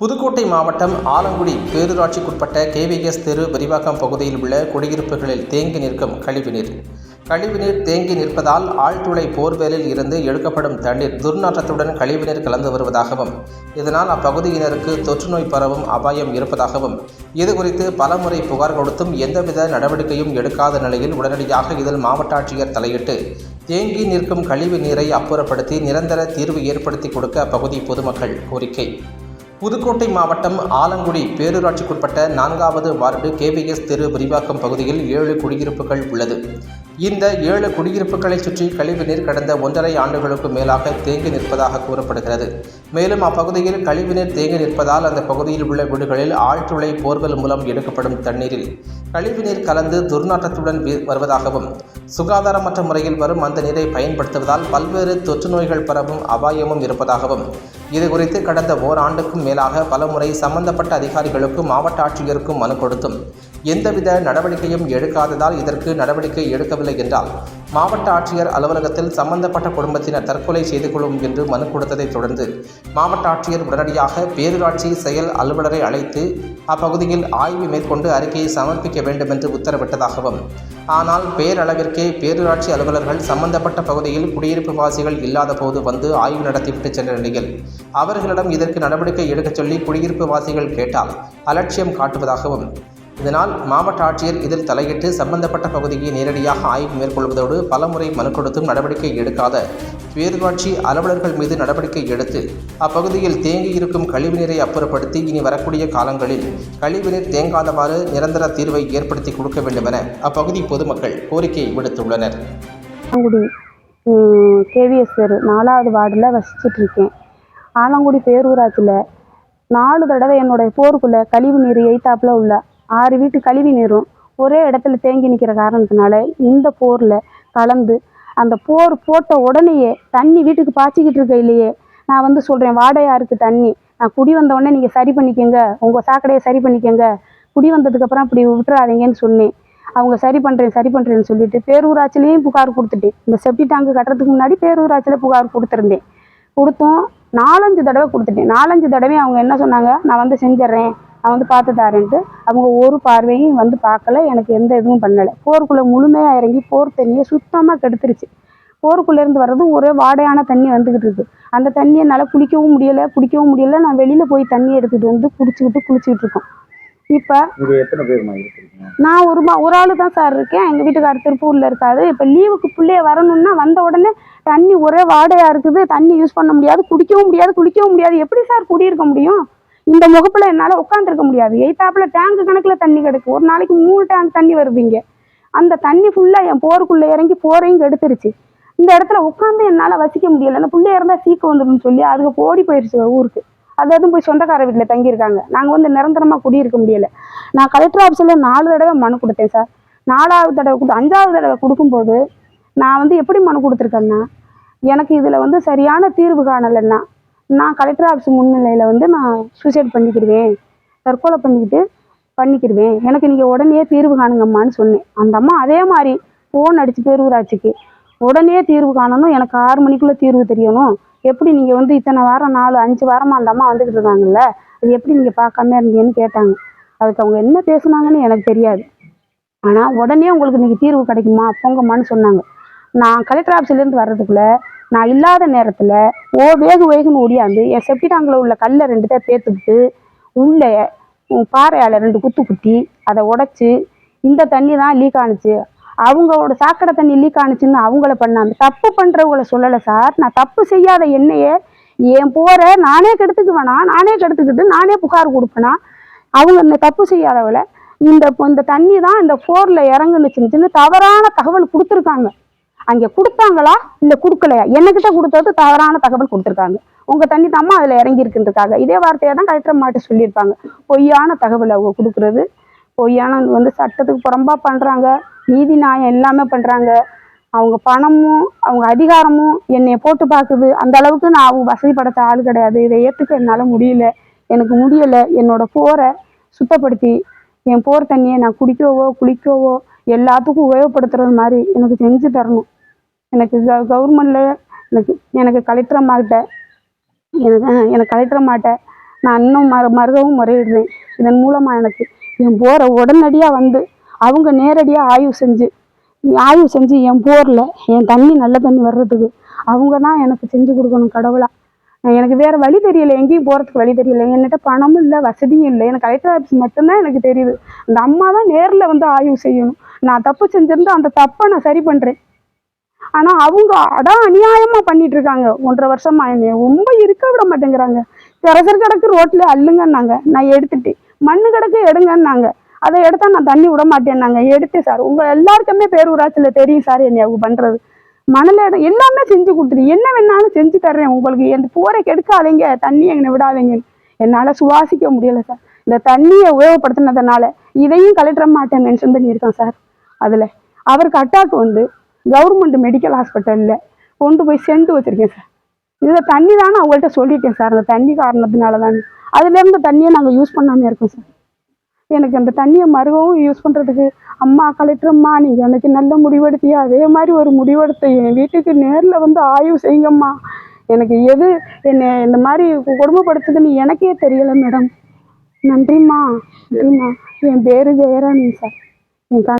புதுக்கோட்டை மாவட்டம் ஆலங்குடி பேரூராட்சிக்குட்பட்ட கேவிஎஸ் தெரு விரிவாக்கம் பகுதியில் உள்ள குடியிருப்புகளில் தேங்கி நிற்கும் கழிவுநீர் கழிவுநீர் தேங்கி நிற்பதால் ஆழ்துளை போர்வெலில் இருந்து எடுக்கப்படும் தண்ணீர் துர்நாற்றத்துடன் கழிவுநீர் கலந்து வருவதாகவும் இதனால் அப்பகுதியினருக்கு தொற்றுநோய் பரவும் அபாயம் இருப்பதாகவும் இதுகுறித்து பலமுறை புகார் கொடுத்தும் எந்தவித நடவடிக்கையும் எடுக்காத நிலையில் உடனடியாக இதில் மாவட்ட ஆட்சியர் தலையிட்டு தேங்கி நிற்கும் கழிவு நீரை அப்புறப்படுத்தி நிரந்தர தீர்வு ஏற்படுத்தி கொடுக்க அப்பகுதி பொதுமக்கள் கோரிக்கை. புதுக்கோட்டை மாவட்டம் ஆலங்குடி பேரூராட்சிக்குட்பட்ட நான்காவது வார்டு கேபிஎஸ் தெரு விரிவாக்கம் பகுதியில் ஏழு குடியிருப்புகள் உள்ளது. இந்த ஏழு குடியிருப்புகளை சுற்றி கழிவுநீர் கடந்த ஒன்றரை ஆண்டுகளுக்கு மேலாக தேங்கி நிற்பதாக கூறப்படுகிறது. மேலும் அப்பகுதியில் கழிவுநீர் தேங்கி நிற்பதால் அந்த பகுதியில் உள்ள வீடுகளில் ஆழ்துளை போர்வெல் மூலம் எடுக்கப்படும் தண்ணீரில் கழிவுநீர் கலந்து துர்நாற்றத்துடன் வருவதாகவும் சுகாதாரமற்ற முறையில் வரும் அந்த நீரை பயன்படுத்துவதால் பல்வேறு தொற்று நோய்கள் பரவும் அபாயமும் இருப்பதாகவும் இது குறித்து கடந்த ஓராண்டுக்கும் மேலாக பலமுறை சம்பந்தப்பட்ட அதிகாரிகளுக்கும் மாவட்ட ஆட்சியருக்கும் மனு கொடுத்தும். எந்தவித நடவடிக்கையும் எடுக்காததால் இதற்கு நடவடிக்கை எடுக்கவில்லை என்றால் மாவட்ட ஆட்சியர் அலுவலகத்தில் சம்பந்தப்பட்ட குடும்பத்தினர் தற்கொலை செய்து கொள்ளும் என்று மனு கொடுத்ததைத் தொடர்ந்து மாவட்ட ஆட்சியர் உடனடியாக பேரூராட்சி செயல் அலுவலரை அழைத்து அப்பகுதியில் ஆய்வு மேற்கொண்டு அறிக்கையை சமர்ப்பிக்க வேண்டும் என்று உத்தரவிட்டதாகவும் ஆனால் பேரளவிற்கே பேரூராட்சி அலுவலர்கள் சம்பந்தப்பட்ட பகுதியில் குடியிருப்பு வாசிகள் இல்லாத போது வந்து ஆய்வு நடத்திவிட்டு சென்ற நிலையில் அவர்களிடம் இதற்கு நடவடிக்கை எடுக்கச் சொல்லி குடியிருப்பு வாசிகள் கேட்டால் அலட்சியம் காட்டுவதாகவும் இதனால் மாவட்ட ஆட்சியர் இதில் தலையிட்டு சம்பந்தப்பட்ட பகுதியை நேரடியாக ஆய்வு மேற்கொள்வதோடு பலமுறை மனு கொடுத்தும் நடவடிக்கை எடுக்காத பேரூராட்சி அலுவலர்கள் மீது நடவடிக்கை எடுத்து அப்பகுதியில் தேங்கியிருக்கும் கழிவுநீரை அப்புறப்படுத்தி இனி வரக்கூடிய காலங்களில் கழிவுநீர் தேங்காதவாறு நிரந்தர தீர்வை ஏற்படுத்தி கொடுக்க வேண்டுமென அப்பகுதி பொதுமக்கள் கோரிக்கை விடுத்துள்ளனர். ஆலங்குடி கேவிஎஸ் தெரு நாலாவது வார்டில் வசிச்சுட்டு இருக்கேன். ஆலங்குடி பேரூராட்சியில் நாலு தடவை என்னுடைய போருக்குள்ளே கழிவு நீர் எய்த்தாப்புல உள்ள ஆறு வீட்டு கழிவு நீரும் ஒரே இடத்துல தேங்கி நிற்கிற காரணத்தினால இந்த போரில் கலந்து அந்த போர் போட்ட உடனேயே தண்ணி வீட்டுக்கு பாய்ச்சிக்கிட்டு இருக்க இல்லையே. நான் வந்து சொல்கிறேன் வாடையாருக்கு தண்ணி. நான் குடி வந்த உடனே நீங்கள் சரி பண்ணிக்கோங்க. உங்கள் சாக்கடையை சரி பண்ணிக்கோங்க. குடி வந்ததுக்கப்புறம் இப்படி விட்டுறாதீங்கன்னு சொன்னேன். அவங்க சரி பண்ணுறேன் சரி பண்ணுறேன்னு சொல்லிட்டு பேரூராட்சிலையும் புகார் கொடுத்துட்டேன். இந்த செப்டி டேங்கு கட்டுறதுக்கு முன்னாடி பேரூராட்சியில் புகார் கொடுத்துருந்தேன். கொடுத்தோம் நாலஞ்சு தடவை கொடுத்துட்டேன். நாலஞ்சு தடவை அவங்க என்ன சொன்னாங்க? நான் வந்து செஞ்சிட்றேன். நான் வந்து பார்த்து தரேன்ட்டு அவங்க ஒரு பார்வையும் வந்து பார்க்கல எனக்கு எந்த இதுவும் பண்ணலை. போருக்குள்ளே முழுமையாக இறங்கி போர் தண்ணியை சுத்தமாக கெடுத்துருச்சு. போருக்குள்ளேருந்து வர்றது ஒரே வாடையான தண்ணி வந்துக்கிட்டு இருக்கு. அந்த தண்ணியை என்னால் குளிக்கவும் முடியலை குடிக்கவும் முடியலை. நான் வெளியில் போய் தண்ணி எடுத்துகிட்டு வந்து குடிச்சிக்கிட்டு குளிச்சுக்கிட்டு இருக்கோம். இப்போ நான் ஒரு ஒரு ஆளு தான் சார் இருக்கேன். எங்கள் வீட்டுக்காரர் திருப்பூரில் இருக்காரு. இப்போ லீவுக்கு பிள்ளைய வரணும்னா வந்த உடனே தண்ணி ஒரே வாடையாக இருக்குது. தண்ணி யூஸ் பண்ண முடியாது குடிக்கவும் முடியாது குளிக்கவும் முடியாது. எப்படி சார் குடியிருக்க முடியும்? இந்த முகப்பில் என்னால் உட்காந்துருக்க முடியாது. எய்த்தாப்பில் டேங்கு கணக்கில் தண்ணி கிடக்கு. ஒரு நாளைக்கு மூணு டேங்க் தண்ணி வருவீங்க அந்த தண்ணி ஃபுல்லாக என் போருக்குள்ளே இறங்கி போரையும் கெடுத்துருச்சு இந்த இடத்துல உட்காந்து என்னால் வசிக்க முடியல. அந்த பிள்ளைய இருந்தால் சீக்கு வந்துடும் சொல்லி அதுக்கு ஓடி போயிடுச்சு ஊருக்கு. அதாவது அதுவும் போய் சொந்தக்கார வீட்டில் தங்கியிருக்காங்க. நாங்கள் வந்து நிரந்தரமாக குடியிருக்க முடியல. நான் கலெக்டர் ஆஃபீஸில் நாலு தடவை மனு கொடுத்தேன் சார் நாலாவது தடவை கொடு அஞ்சாவது தடவை கொடுக்கும்போது நான் வந்து எப்படி மனு கொடுத்துருக்கேன்னா எனக்கு இதில் வந்து சரியான தீர்வு காணலைன்னா நான் கலெக்டர் ஆஃபீஸ் முன்னிலையில் வந்து நான் சூசைட் பண்ணிக்கிடுவேன் தற்கொலை பண்ணிக்கிட்டு பண்ணிக்கிடுவேன். எனக்கு நீங்கள் உடனே தீர்வு காணுங்கம்மான்னு சொன்னேன். அந்த அம்மா அதே மாதிரி ஃபோன் அடித்து பேரூராட்சிக்கு உடனே தீர்வு காணணும். எனக்கு ஆறு மணிக்குள்ளே தீர்வு தெரியணும். எப்படி நீங்கள் வந்து இத்தனை வாரம் நாலு அஞ்சு வாரமாக அந்த அம்மா வந்துக்கிட்டு இருக்காங்கல்ல? அது எப்படி நீங்கள் பார்க்காம இருந்தீங்கன்னு கேட்டாங்க. அதுக்கு அவங்க என்ன பேசுனாங்கன்னு எனக்கு தெரியாது. ஆனால் உடனே உங்களுக்கு இன்றைக்கி தீர்வு கிடைக்குமா? போங்கம்மான்னு சொன்னாங்க. நான் கலெக்டர் ஆஃபீஸ்லேருந்து வர்றதுக்குள்ளே நான் இல்லாத நேரத்தில் ஓ வேகு வேகுன்னு ஓடியாந்து என் செப்டி டேங்கில் உள்ள கல்லை ரெண்டு பேர் பேத்துக்கிட்டு உள்ளே பாறையால் ரெண்டு குத்து குத்தி அதை உடச்சி இந்த தண்ணி தான் லீக் ஆணுச்சு அவங்களோட சாக்கடை தண்ணி லீக் ஆணுச்சுன்னு அவங்கள பண்ணாங்க தப்பு பண்ணுறவங்கள சொல்லலை சார். நான் தப்பு செய்யாத என்னையே என் போகிற நானே கெடுத்துக்குவேனா? நானே கெடுத்துக்கிட்டு நானே புகார் கொடுப்பேனா? அவங்க இந்த தப்பு செய்யாதவளை இந்த இந்த தண்ணி தான் இந்த ஃபோரில் இறங்குனுச்சுன்னு தவறான தகவல் கொடுத்துருக்காங்க. அங்கே கொடுத்தாங்களா? இல்லை கொடுக்கலையா? என்கிட்ட கொடுத்தது தவறான தகவல் கொடுத்துருக்காங்க. உங்கள் தண்ணி தாம்மா அதில் இறங்கியிருக்குன்றக்காக இதே வார்த்தையை தான் கலெக்டர் மாட்டு சொல்லியிருப்பாங்க. பொய்யான தகவல் அவங்க கொடுக்குறது. பொய்யான வந்து சட்டத்துக்கு புறம்பா பண்ணுறாங்க நீதி நியாயம் எல்லாமே பண்ணுறாங்க அவங்க பணமும் அவங்க அதிகாரமும் என்னை போட்டு பார்க்குது. அந்த அளவுக்கு நான் அவங்க வசதி படுத்த ஆள் கிடையாது. இதை ஏற்றுக்க என்னால் முடியல. எனக்கு முடியலை. என்னோட போரை சுத்தப்படுத்தி என் போர் தண்ணியை நான் குடிக்கவோ குளிக்கவோ எல்லாத்துக்கும் உபயோகப்படுத்துறது மாதிரி எனக்கு செஞ்சு தரணும். எனக்கு க கவர்மெண்ட்டில் எனக்கு எனக்கு கலெக்டர் அம்மாக்கிட்ட எனக்கு எனக்கு கலெக்டர் அம்மாட்ட நான் இன்னும் மறு மருகவும் முறையிடுறேன். இதன் மூலமாக எனக்கு என் போரை உடனடியாக வந்து அவங்க நேரடியாக ஆய்வு செஞ்சு ஆய்வு செஞ்சு என் போரில் என் தண்ணி நல்ல தண்ணி வர்றதுக்கு அவங்க தான் எனக்கு செஞ்சு கொடுக்கணும் கடவுளாக எனக்கு வேறு வழி தெரியல எங்கேயும் போகிறதுக்கு வழி தெரியல. என்கிட்ட பணமும் இல்லை வசதியும் இல்லை. எனக்கு கலெக்டர் ஆஃபீஸ் மட்டும்தான் எனக்கு தெரியுது. அந்த அம்மா தான் நேரில் வந்து ஆய்வு செய்யணும். நான் தப்பு செஞ்சுருந்தா அந்த தப்பை நான் சரி பண்ணுறேன் ஆனால் அவங்க அதான் அநியாயமாக பண்ணிட்டு இருக்காங்க ஒன்றரை வருஷமா என்னை ரொம்ப இருக்க விட மாட்டேங்கிறாங்க. கரசர் கிடக்கு ரோட்ல அள்ளுங்கன்னாங்க. நான் எடுத்துட்டேன். மண்ணு கிடக்கு எடுங்கன்னாங்க. அதை எடுத்தா நான் தண்ணி விட மாட்டேன்னாங்க. எடுத்தேன் சார். உங்க எல்லாருக்குமே பேரூராட்சியில் தெரியும் சார் என்னை அவங்க பண்றது. மணல் இடம் எல்லாமே செஞ்சு கொடுத்துரு. என்ன வேணாலும் செஞ்சு தர்றேன் உங்களுக்கு. என் போரை கெடுக்காதீங்க. தண்ணி என்னை விடாதீங்க. என்னால் சுவாசிக்க முடியல சார். இந்த தண்ணியை உபயோகப்படுத்தினதுனால இதையும் கலெக்டர் மாட்டேன் மென்ஷன் பண்ணியிருக்கேன் சார். அதில் அவருக்கு அட்டாக் வந்து கவர்மெண்ட் மெடிக்கல் ஹாஸ்பிட்டலில் கொண்டு போய் சென்று வச்சுருக்கேன் சார் இதில் தண்ணி தானே அவங்கள்ட்ட சொல்லிட்டேன் சார் அந்த தண்ணி காரணத்தினால தான் அதுலேருந்து தண்ணியை நாங்கள் யூஸ் பண்ணாமல் இருக்கோம் சார் எனக்கு அந்த தண்ணியை மருகவும் யூஸ் பண்ணுறதுக்கு அம்மா கலெக்டரம்மா நீங்கள் எனக்கு நல்ல முடிவெடுத்தியா? அதே மாதிரி ஒரு முடிவெடுத்த என் வீட்டுக்கு நேரில் வந்து ஆய்வு செய்யுங்கம்மா. எனக்கு எது என்னை இந்த மாதிரி கொடுமைப்படுத்துதுன்னு எனக்கே தெரியலை மேடம் நன்றிம்மா. நன்றிம்மா. என் பேர் ஜெயராணி சார் என் க